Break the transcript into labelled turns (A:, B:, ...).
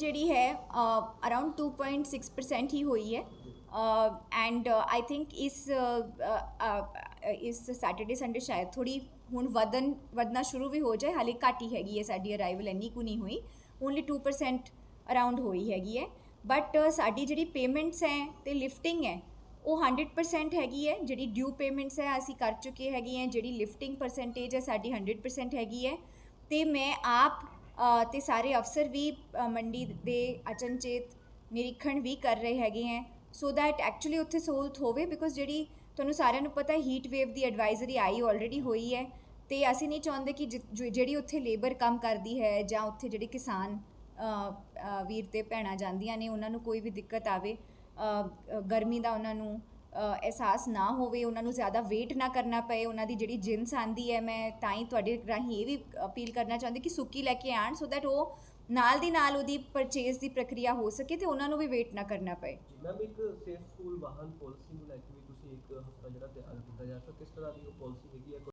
A: ਜਿਹੜੀ ਹੈ ਅਰਾਊਂਡ 2.6% ਹੀ ਹੋਈ ਹੈ ਐਂਡ ਆਈ ਥਿੰਕ ਇਸ ਅ, ਅ, ਇਸ ਸੈਟਰਡੇ ਸੰਡੇ ਸ਼ਾਇਦ ਥੋੜੀ ਹੁਣ ਵਧਨ ਵਧਣਾ ਸ਼ੁਰੂ ਵੀ ਹੋ ਜਾਏ ਹਾਲੇ ਘੱਟ ਹੀ ਹੈਗੀ ਹੈ ਸਾਡੀ ਅਰਾਈਵਲ ਇੰਨੀ ਕੁ ਨਹੀਂ ਹੋਈ ਓਨਲੀ 2% ਅਰਾਊਂਡ ਹੋਈ ਹੈਗੀ ਹੈ ਬਟ ਸਾਡੀ ਜਿਹੜੀ ਪੇਮੈਂਟਸ ਹੈ ਤੇ ਲਿਫਟਿੰਗ ਹੈ ਉਹ 100% ਹੈਗੀ ਹੈ ਜਿਹੜੀ ਡਿਊ ਪੇਮੈਂਟਸ ਹੈ ਅਸੀਂ ਕਰ ਚੁੱਕੇ ਹੈਗੇ ਹੈ ਜਿਹੜੀ ਲਿਫਟਿੰਗ ਪਰਸੈਂਟੇਜ ਹੈ ਸਾਡੀ 100% ਹੈਗੀ ਹੈ ਤੇ ਮੈਂ ਆਪ ਅ, ਤੇ ਸਾਰੇ ਅਫਸਰ ਵੀ ਮੰਡੀ ਦੇ ਅਚਨਚੇਤ ਨਿਰੀਖਣ ਵੀ ਕਰ ਰਹੇ ਹੈਗੇ ਹੈ। ਸੋ ਦੈਟ ਐਕਚੁਅਲੀ ਉੱਥੇ ਸਹੂਲਤ ਹੋਵੇ ਬਿਕੋਜ਼ ਜਿਹੜੀ ਤੁਹਾਨੂੰ ਸਾਰਿਆਂ ਨੂੰ ਪਤਾ ਹੀਟ ਵੇਵ ਦੀ ਐਡਵਾਈਜ਼ਰੀ ਆਈ ਆਲਰੇਡੀ ਹੋਈ ਹੈ। ਤੇ ਅਸੀਂ ਨਹੀਂ ਚਾਹੁੰਦੇ ਕਿ ਜਿਹੜੀ ਉੱਥੇ ਲੇਬਰ ਕੰਮ ਕਰਦੀ ਹੈ ਜਾਂ ਉੱਥੇ ਜਿਹੜੇ ਕਿਸਾਨ ਵੀਰ ਤੇ ਭੈਣਾਂ ਜਾਂਦੀਆਂ ਨੇ, ਉਹਨਾਂ ਨੂੰ ਕੋਈ ਵੀ ਦਿੱਕਤ ਆਵੇ ਗਰਮੀ ਦਾ ਉਹਨਾਂ ਨੂੰ ਅਹਿਸਾਸ ਨਾ ਹੋਵੇ, ਉਹਨਾਂ ਨੂੰ ਜ਼ਿਆਦਾ ਵੇਟ ਨਾ ਕਰਨਾ ਪਏ, ਉਹਨਾਂ ਦੀ ਜਿਹੜੀ ਜਿੰਸ ਆਂਦੀ ਹੈ, ਮੈਂ ਤਾਂ ਹੀ ਤੁਹਾਡੇ ਰਾਹੀਂ ਇਹ ਵੀ ਅਪੀਲ ਕਰਨਾ ਚਾਹੁੰਦੀ ਕਿ ਸੁੱਕੀ ਲੈ ਕੇ ਆਣ ਸੋ ਦੈਟ ਉਹ ਨਾਲ ਦੀ ਨਾਲ ਉਹਦੀ ਪਰਚੇਸ ਦੀ ਪ੍ਰਕਿਰਿਆ ਹੋ ਸਕੇ ਤੇ ਉਹਨਾਂ ਨੂੰ ਵੀ ਵੇਟ ਨਾ ਕਰਨਾ ਪਏ।
B: ਮੈਮ, ਇੱਕ ਸੇਫ ਸਕੂਲ ਵਾਹਨ ਪਾਲਿਸੀ ਨੂੰ ਲੈ ਕੇ ਵੀ ਤੁਸੀਂ ਇੱਕ ਹਫਤਾ ਜਿਹੜਾ ਤਿਆਰ ਕੀਤਾ ਜਾ ਸਕਦਾ ਕਿਸ ਤਰ੍ਹਾਂ ਦੀ ਉਹ ਪਾਲਿਸੀ ਹੈਗੀ ਹੈ?